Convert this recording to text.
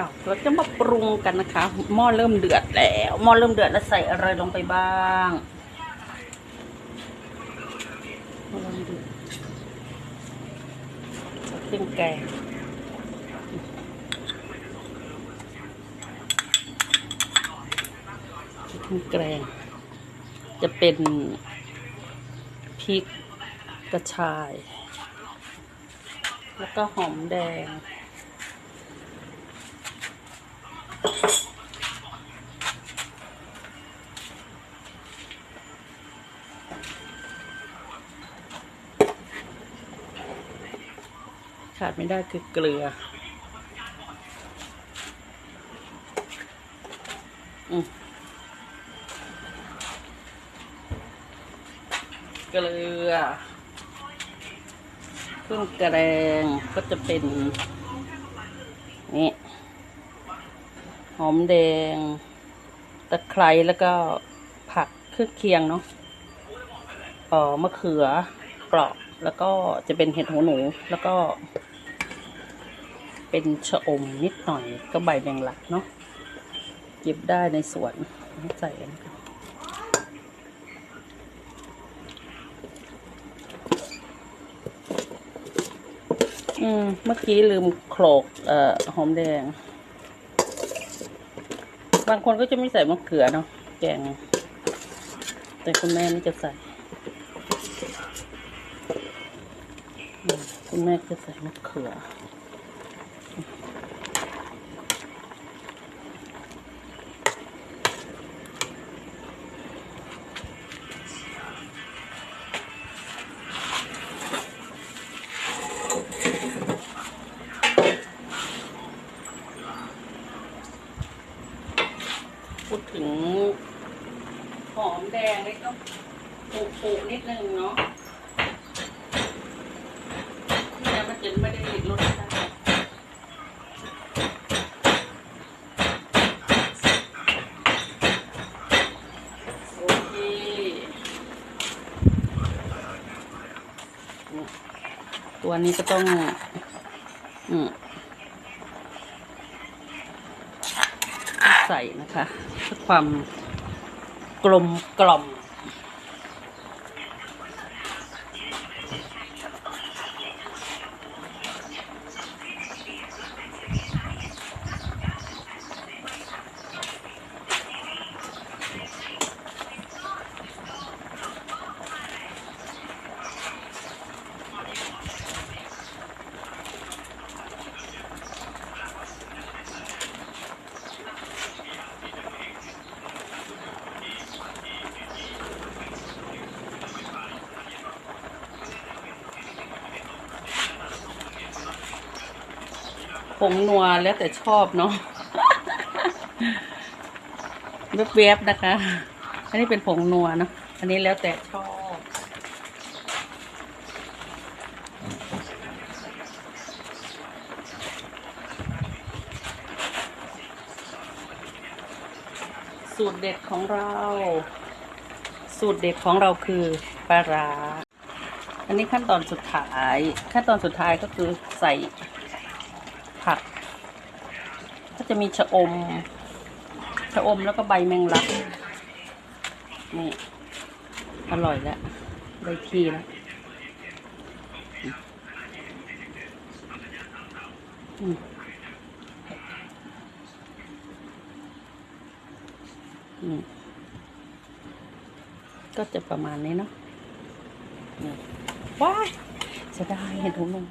ค่ะเราจะมาปรุงกันนะคะหม้อเริ่มเดือดแล้วหม้อเริ่มเดือดแล้วใส่อะไรลงไปบ้างหม้อเริ่มเดือดเครื่องแกงเครื่องแกงจะเป็นพริกกระชาย แล้วก็หอมแดง ขาดไม่ได้คือเกลือ อืมเกลือเครื่องแกงก็จะเป็น นี่ อมแดง ตะไคร้แล้วก็ผักเครื่องเคียงเนาะเอ่อมะเขือเปราะแล้วก็จะเป็นเห็ดหูหนู แล้วก็ เป็นชะอมนิดหน่อยก็ใบแมงลักเนาะเก็บได้ในสวนใส่กันอืม เมื่อกี้ลืมโขลกเอ่อหอมแดง บางคนก็จะไม่ใส่มะเขือเนาะแกง แต่คุณแม่นี่จะใส่ คุณแม่จะใส่มะเขือ พูดถึง หอมแดงนี่ก็ปลูกๆนิดนึงเนาะแต่มันจะไม่ได้รสชาติโอเคตัวนี้ก็ต้อง อืม ใส่นะคะเพื่อความกลมกล่อม ผงนัวแล้วแต่ชอบเนาะเวบๆนะคะ อันนี้เป็นผงนัวเนาะอันนี้แล้วแต่ชอบสูตรเด็ดของเรา สูตรเด็ดของเราคือปลาร้าอันนี้ขั้นตอนสุดท้าย ขั้นตอนสุดท้ายก็คือใส่ ผัก ก็จะมีชะอม ชะอมแล้วก็ใบแมงลัก นี่ อร่อยแล้วได้ที่แล้วอืมอืมก็จะประมาณนี้เนาะนี่ว้ายจะได้เห็นทุกลง